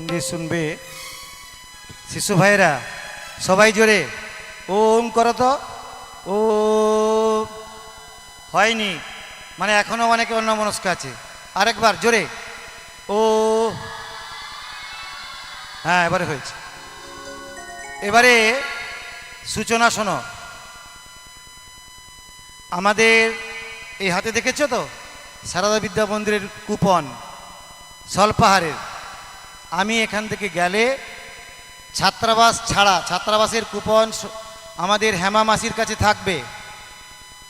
মন দিয়ে শুনবে। শিশু ভাইরা সবাই জোরে, ওম করো তো। ও হয়নি মানে এখনও অনেকে অন্য মনস্ক আছে। আরেকবার জোরে, ও। হ্যাঁ এবারে হয়েছে। এবারে সূচনা শোনো। আমাদের এই হাতে দেখেছ তো? সারদা বিদ্যা মন্দিরের কুপন সলপাহাড়ের আমি এখান থেকে গেলে ছাত্রাবাস ছাড়া, ছাত্রাবাসের কুপন আমাদের হেমা মাসির কাছে থাকবে।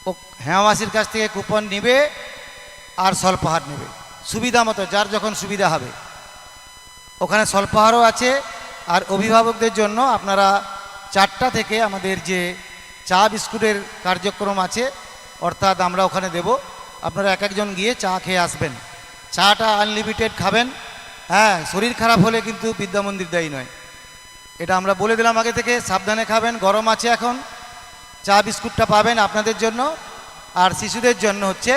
ও, হেমা মাসির কাছ থেকে কুপন নেবে আর সলপাহাড় নেবে। সুবিধা মতো, যার যখন সুবিধা হবে। ওখানে সলপাহাড়ও আছে আর অভিভাবকদের জন্য আপনারা চারটা থেকে আমাদের যে চা বিস্কুটের কার্যক্রম আছে, অর্থাৎ আমরা ওখানে দেব। আপনারা এক একজন গিয়ে চা খেয়ে আসবেন। চাটা আনলিমিটেড খাবেন। হ্যাঁ শরীর খারাপ হলে কিন্তু বিদ্যা মন্দির দায়ী নয়। এটা আমরা বলে দিলাম আগে থেকে, সাবধানে খাবেন, গরম আছে এখন, চা বিস্কুটটা পাবেন আপনাদের জন্য, আর শিশুদের জন্য হচ্ছে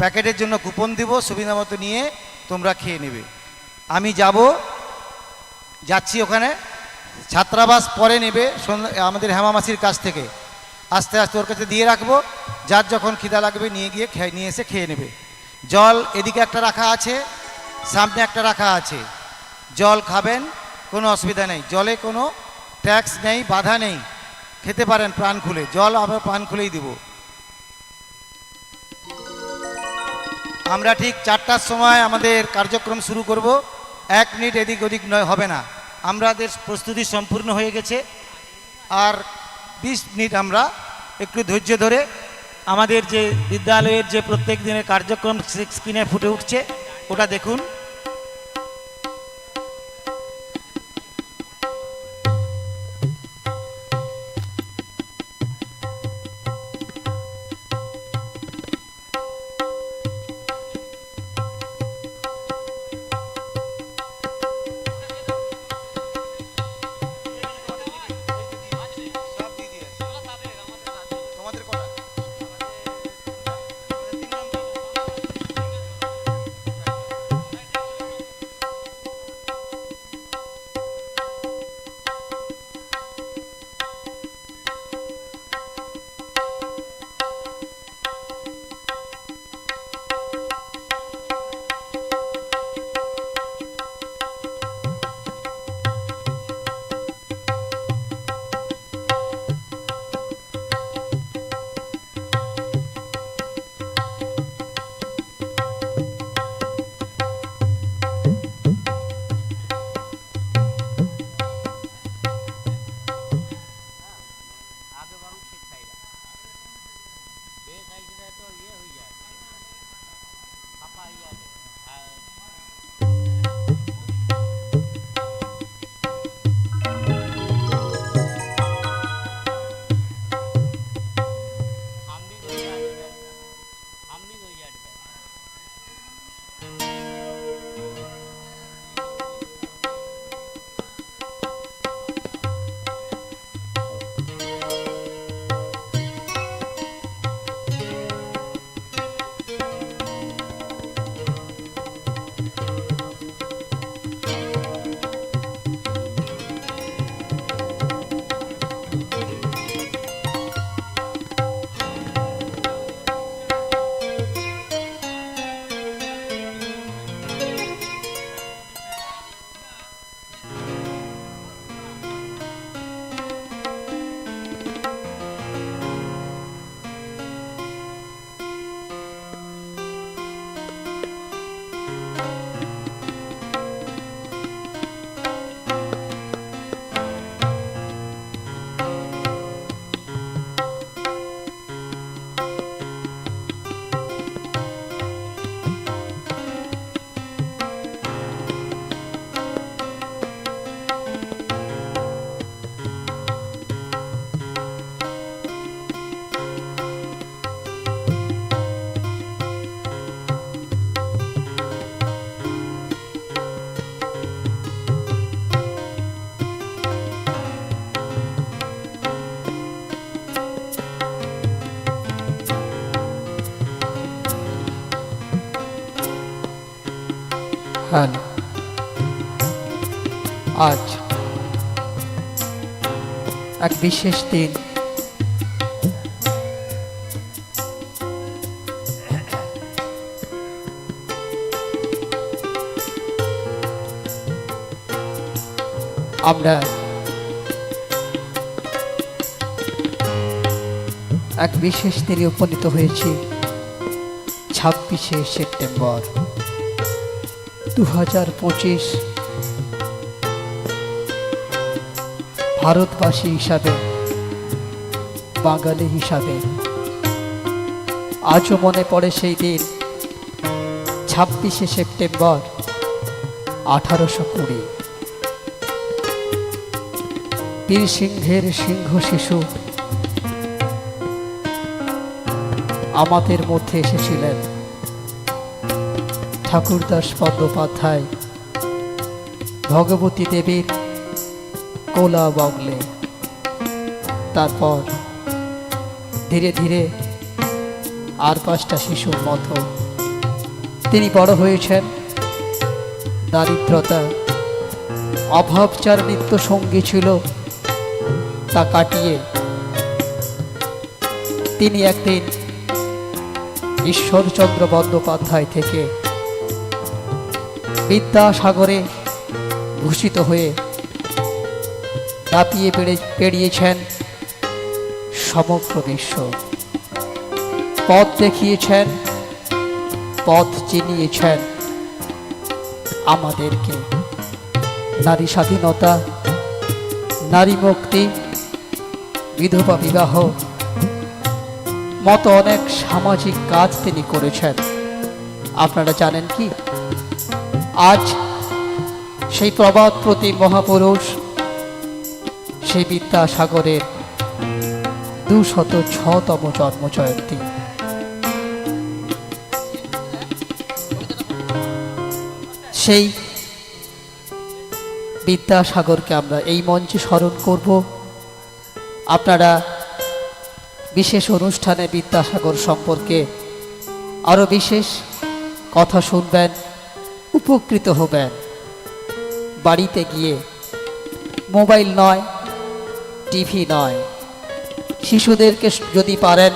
প্যাকেটের জন্য কুপন দিব, সুবিধা মতো নিয়ে তোমরা খেয়ে নেবে। আমি যাব, যাচ্ছি ওখানে, ছাত্রাবাস পরে নেবে আমাদের হেমা মাসির কাছ থেকে। আস্তে আস্তে ওর কাছে দিয়ে রাখব, যার যখন খিদা লাগবে নিয়ে গিয়ে নিয়ে এসে খেয়ে নেবে। জল এদিকে একটা রাখা আছে সামনে একটা রাখা আছে। জল খাবেন, কোনো অসুবিধা নেই। জলে কোনো ট্যাক্স নেই, বাধা নেই। খেতে পারেন প্রাণ খুলে। জল আমরা প্রাণ খুলেই দিব। আমরা ঠিক চারটার সময় আমাদের কার্যক্রম শুরু করব। এক মিনিট এদিক ওদিক নয়, হবে না। আমাদের প্রস্তুতি সম্পূর্ণ হয়ে গেছে। আর বিশ মিনিট আমরা একটু ধৈর্য ধরে আমাদের যে বিদ্যালয়ের যে প্রত্যেক দিনের কার্যক্রম স্ক্রিনে ফুটে উঠছে ওটা দেখুন। એ સાઈઝ તો એ હોઈ જાય કપાઈ જાય হ্যালো আজ এক বিশেষ দিন। আমরা এক বিশেষ দিনে উপনীত হয়েছি ছাব্বিশে সেপ্টেম্বর। দু হাজার পঁচিশ। ভারতবাসী হিসাবে, বাঙালি হিসাবে, আজও মনে পড়ে সেই দিন, ছাব্বিশে সেপ্টেম্বর আঠারোশো কুড়ি। বীর সিংহের সিংহ শিশু আমাদের মধ্যে এসেছিলেন। ঠাকুরদাস বন্দ্যোপাধ্যায় ভগবতী দেবীর কোলা বগলে তারপর ধীরে ধীরে আর পাঁচটা শিশুর মতো তিনি বড় হয়েছেন। দারিদ্রতা অভাব যার নিত্য সঙ্গী ছিল তা কাটিয়ে তিনি একদিন ঈশ্বরচন্দ্র বন্দ্যোপাধ্যায় থেকে বিদ্যাসাগরে ভূষিত হয়ে দাপিয়ে পেড়ে পেরিয়েছেন সমগ্র বিশ্ব। পথ দেখিয়েছেন, পথ চিনিয়েছেন আমাদেরকে। নারী স্বাধীনতা, নারী মুক্তি, বিধবা বিবাহ, মতো অনেক সামাজিক কাজ তিনি করেছেন। আপনারা জানেন কি? আজ সেই প্রবাদ প্রতি মহাপুরুষ, সেই বিদ্যাসাগরের দুশত ছতম জন্ম জয়ন্তী সেই বিদ্যাসাগরকে আমরা এই মঞ্চে স্মরণ করব। আপনারা বিশেষ অনুষ্ঠানে বিদ্যাসাগর সম্পর্কে আরও বিশেষ কথা শুনবেন। উপকৃত হবেন বাড়িতে গিয়ে মোবাইল নয়, টিভি নয়। শিশুদেরকে যদি পারেন,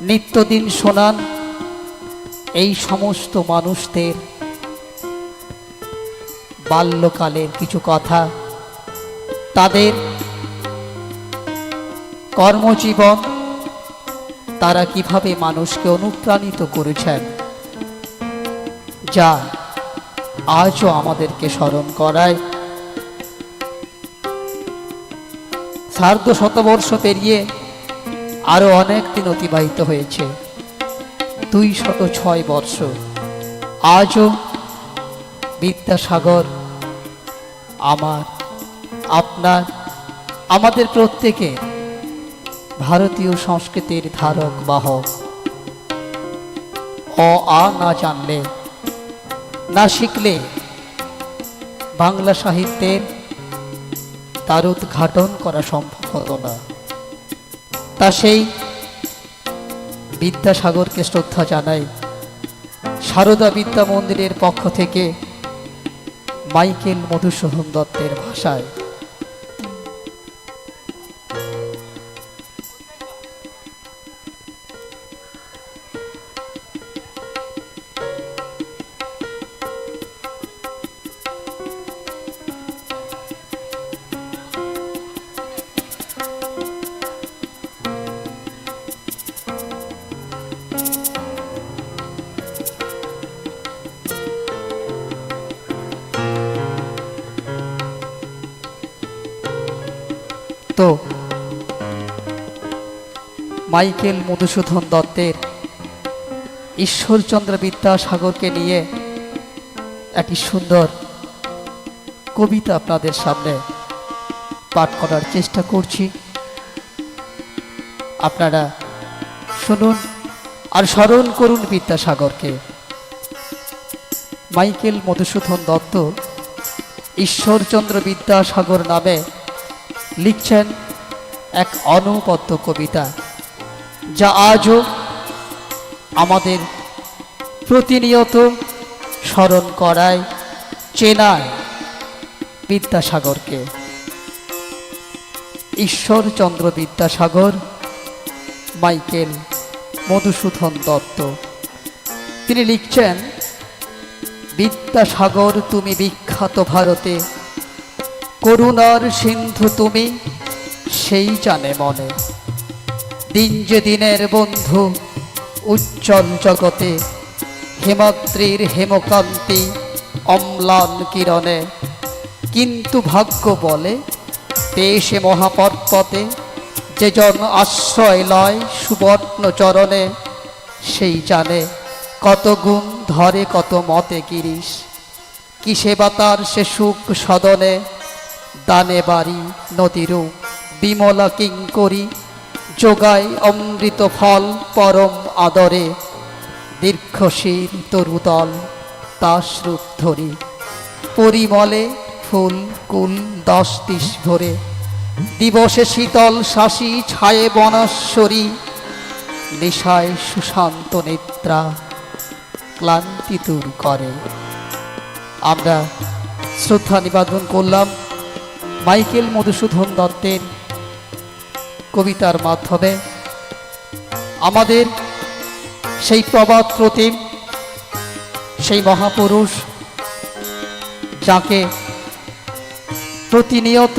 নিত্যদিন শোনান এই সমস্ত মানুষদের। বাল্যকালের কিছু কথা, তাদের কর্মজীবন, তারা কীভাবে মানুষকে অনুপ্রাণিত করেছেন। যা আজও আমাদেরকে স্মরণ করায়। সার্ধ শতবর্ষ পেরিয়ে আরও অনেক দিন অতিবাহিত হয়েছে। দুই শত ছয় বর্ষ। আজও বিদ্যাসাগর আমার, আপনার, আমাদের প্রত্যেকে ভারতীয় সংস্কৃতির ধারক, বাহক। অ, আ, না জানলে না শিখলে বাংলা সাহিত্যের তার উদ্ঘাটন করা সম্ভব হতো না। তা সেই বিদ্যাসাগরকে শ্রদ্ধা জানাই সারদা বিদ্যা মন্দিরের পক্ষ থেকে মাইকেল মধুসূদন দত্তের ভাষায়। মাইকেল মধুসূদন দত্তের ঈশ্বরচন্দ্র বিদ্যাসাগরকে নিয়ে একটি সুন্দর কবিতা আপনাদের সামনে পাঠ করার চেষ্টা করছি। আপনারা শুনুন আর স্মরণ করুন বিদ্যাসাগরকে। মাইকেল মধুসূদন দত্ত ঈশ্বরচন্দ্র বিদ্যাসাগর নামে লিখছেন এক অনবদ্য কবিতা। যা আজও আমাদের প্রতিনিয়ত স্মরণ করায়, চেনায় বিদ্যাসাগরকে। ঈশ্বরচন্দ্র বিদ্যাসাগর, মাইকেল মধুসূদন দত্ত। তিনি লিখছেন, বিদ্যাসাগর, তুমি বিখ্যাত ভারতে। করুণার সিন্ধু তুমি, সেই জানে মনে। দিন যে দিনের বন্ধু উজ্জ্বল জগতে, হেমাদ্রির হেমকান্তি, অম্লান কিরণে। কিন্তু ভাগ্য বলে, দেশে মহাপর্বতে যে জন আশ্রয় লয় সুবর্ণ চরণে, সেই জানে কত গুণ ধরে কত মতে গিরিশ। কিসে বা তার সে সুখ সদনে, দানে বাড়ি নদীরূপ, বিমলা কিঙ্করি যোগায় অমৃত ফল পরম আদরে দীর্ঘশির তরুদল তাসরূপ ধরি, পরিমলে ফুল কুল দশ দিশ ভরে, দিবসে শীতল শাসী ছায়ে বনশ্বরী, নেশায় সুশান্ত নিদ্রা ক্লান্তি দূর করে। আমরা শ্রদ্ধা নিবেদন করলাম মাইকেল মধুসূদন দত্তের কবিতার মাধ্যমে। আমাদের সেই প্রবাদ প্রতিম, সেই মহাপুরুষ, যাকে প্রতিনিয়ত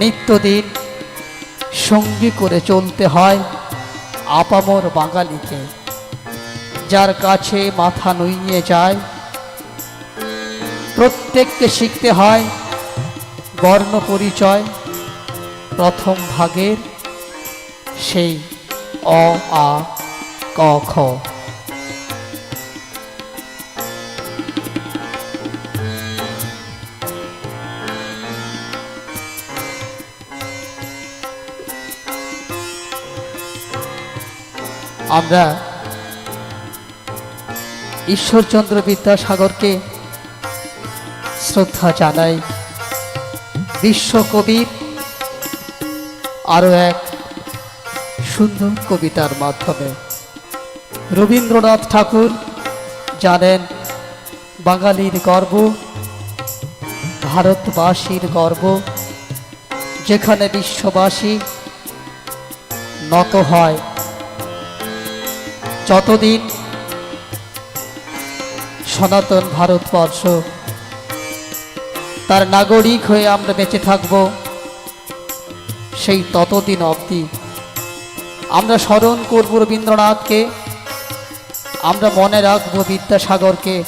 নিত্যদিন সঙ্গী করে চলতে হয় আপামর বাঙালিকে, যার কাছে মাথা নুইয়ে যায়। প্রত্যেককে শিখতে হয় বর্ণ পরিচয় প্রথম ভাগের সেই অ আ ক খ। আমরা ঈশ্বরচন্দ্র বিদ্যাসাগরকে শ্রদ্ধা জানাই। বিশ্বকবির আরও এক সুন্দর কবিতার মাধ্যমে। রবীন্দ্রনাথ ঠাকুর জানেন, বাঙালির গর্ব, ভারতবাসীর গর্ব। যেখানে বিশ্ববাসী নত হয়। যতদিন সনাতন ভারতবর্ষ তার নাগরিক হয়ে আমরা বেঁচে থাকব সেই ততদিন অবধি। আমরা স্মরণ করব রবীন্দ্রনাথকে, আমরা মনে রাখব বিদ্যাসাগরকে,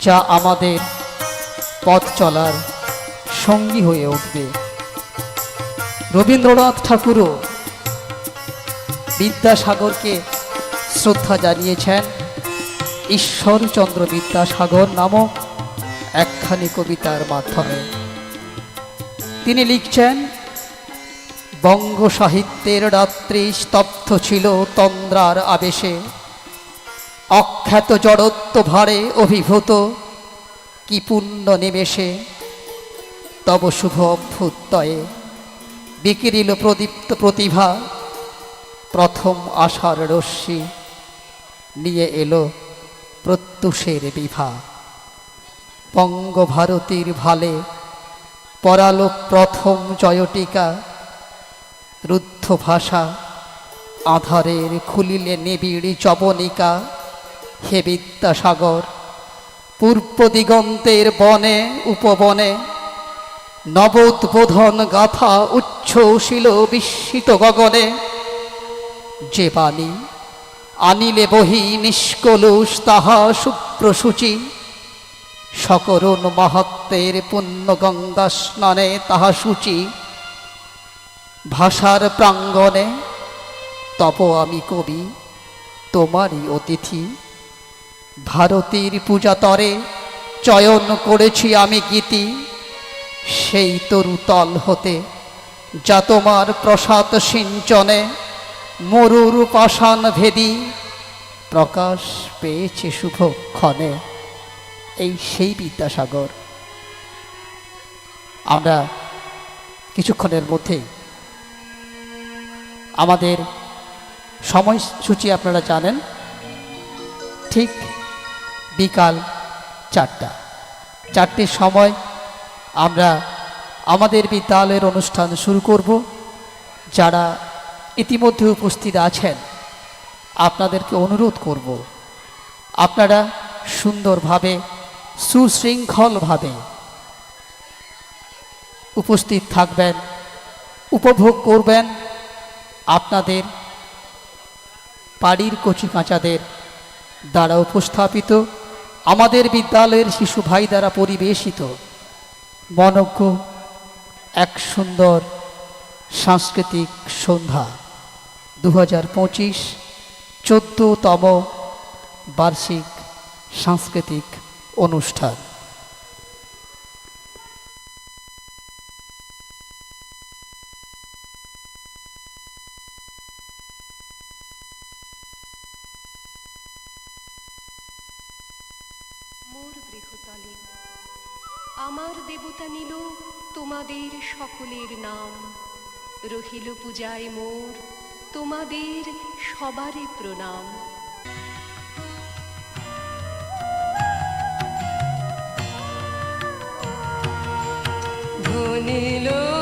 যা আমাদের পথ চলার সঙ্গী হয়ে উঠবে। রবীন্দ্রনাথ ঠাকুরও বিদ্যাসাগরকে শ্রদ্ধা জানিয়েছেন, ঈশ্বরচন্দ্র বিদ্যাসাগর নামক একখানি কবিতার মাধ্যমে। তিনি লিখছেন বঙ্গ সাহিত্যের রাত্রি স্তব্ধ ছিল তন্দ্রার আবেশে। অখ্যাত জড়ত্ব ভারে অভিভূত, কি পুণ্য নিমেষে। তব শুভ অভ্যুত্তয়ে বিকিরিল প্রদীপ্ত প্রতিভা, প্রথম আশার রশ্মি নিয়ে এলো প্রত্যুষের বিভা। বঙ্গভারতীর ভালে পরালো প্রথম জয়টিকা রুদ্ধ ভাষা। আধারের খুলিলে নিবিড় জবনিকা হে বিদ্যাসাগর, পূর্ব দিগন্তের বনে, উপবনে নবোদ্বোধন গাথা উচ্ছ্বসিল বিস্মিত গগনে। যে বাণী আনিলে বহি নিষ্কলুষ তাহা শুভ্রসূচি সকরুণ মাহাত্মের পুণ্য গঙ্গা স্নানে তাহা সূচি। ভাষার প্রাঙ্গণে তপ আমি কবি, তোমারই অতিথি। ভারতীর পূজাতরে চয়ন করেছি আমি গীতি। সেই তরুতল হতে যা তোমার প্রসাদ সিঞ্চনে মরুর পাষাণ ভেদি প্রকাশ পেয়েছে শুভক্ষণে এই সেই বিদ্যাসাগর। আমরা কিছুক্ষণের মধ্যেই আমাদের সময়সূচি আপনারা জানেন, ঠিক বিকাল চারটা। চারটের সময় আমরা আমাদের বিদ্যালয়ের অনুষ্ঠান শুরু করব। যারা ইতিমধ্যে উপস্থিত আছেন, আপনাদেরকে অনুরোধ করব, আপনারা সুন্দরভাবে, সুশৃঙ্খলভাবে উপস্থিত থাকবেন, উপভোগ করবেন। আপনাদের বাড়ির কচিকাঁচাদের দ্বারা উপস্থাপিত, আমাদের বিদ্যালয়ের শিশু ভাই দ্বারা পরিবেশিত মনজ্ঞ এক সুন্দর সাংস্কৃতিক সন্ধ্যা দু হাজার পঁচিশ চোদ্দতম বার্ষিক সাংস্কৃতিক অনুষ্ঠান। মোর গৃহতলে। আমার দেবতা নিল তোমাদের সকলের নাম। রহিল পূজায় মোর তোমাদের সবারই প্রণাম। ধনিল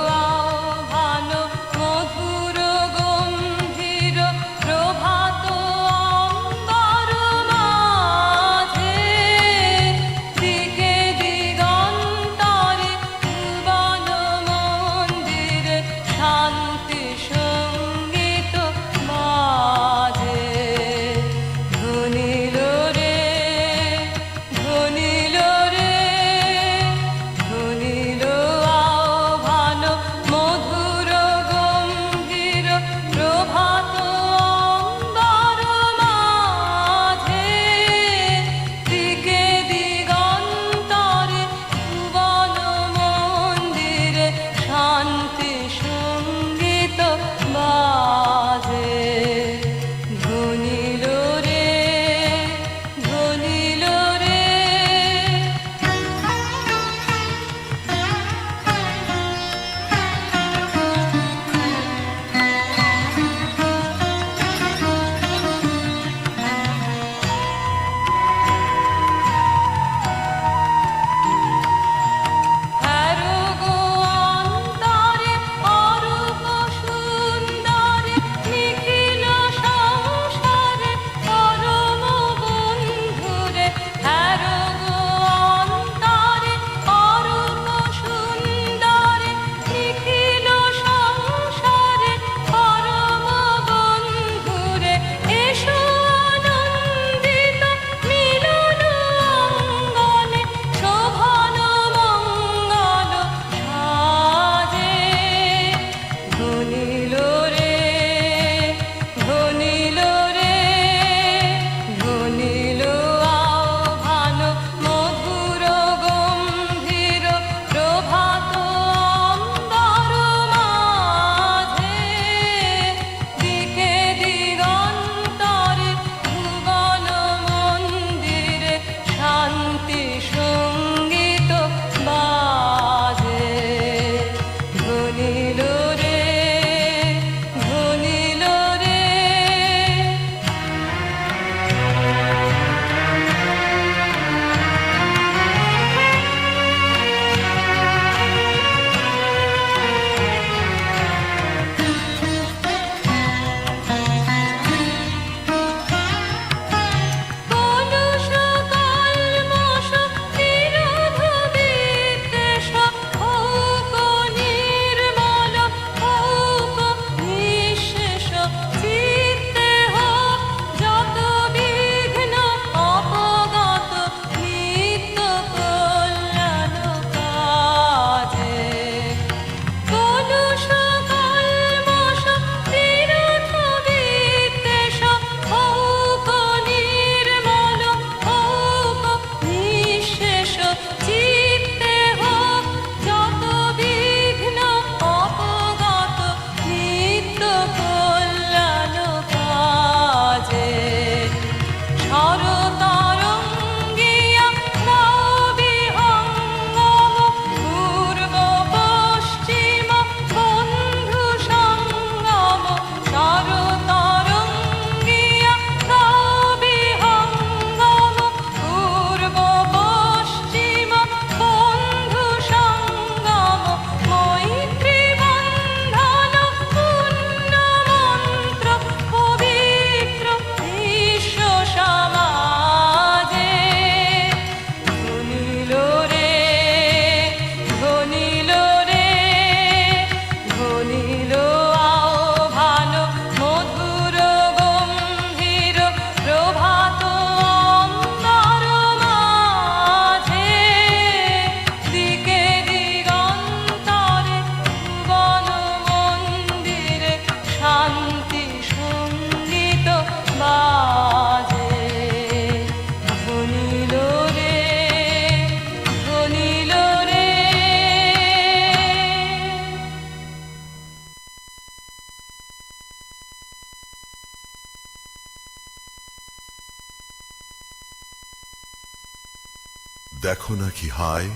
দেখো না হায়?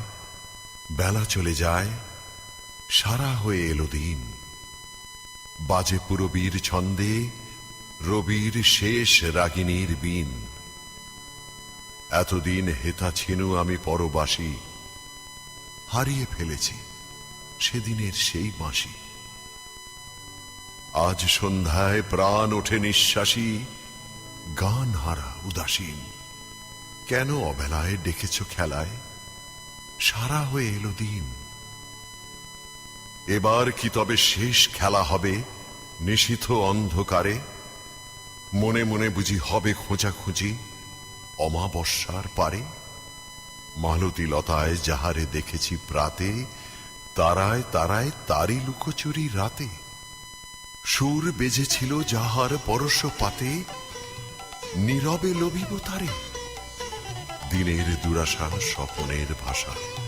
বেলা চলে যায়, সারা হয়ে এলো দিন। বাজে পুরবীর ছন্দে, রবির শেষ রাগিনীর বিন। এতদিন হেতা ছিনু আমি পরবাসী, হারিয়ে ফেলেছি সেদিনের সেই মাসি আজ সন্ধ্যায় প্রাণ ওঠে নিঃশ্বাসী, গান হারা উদাসীন। কেন অবেলায় ডেকেছ খেলায়? সারা হয়ে এলো দিন। এবার কি তবে শেষ খেলা হবে নিশিথ অন্ধকারে? মনে মনে বুঝি হবে খোঁজাখুঁজি অমাবস্যার পারে। মালতী লতায় যাহারে দেখেছি প্রাতে, তারায় তারায় তারি লুকোচুরি রাতে। সুর বেজেছিল যাহার পরশ পাতে, নীরবে লবিব তারে। দিনের দুরাশা স্বপনের ভাষা।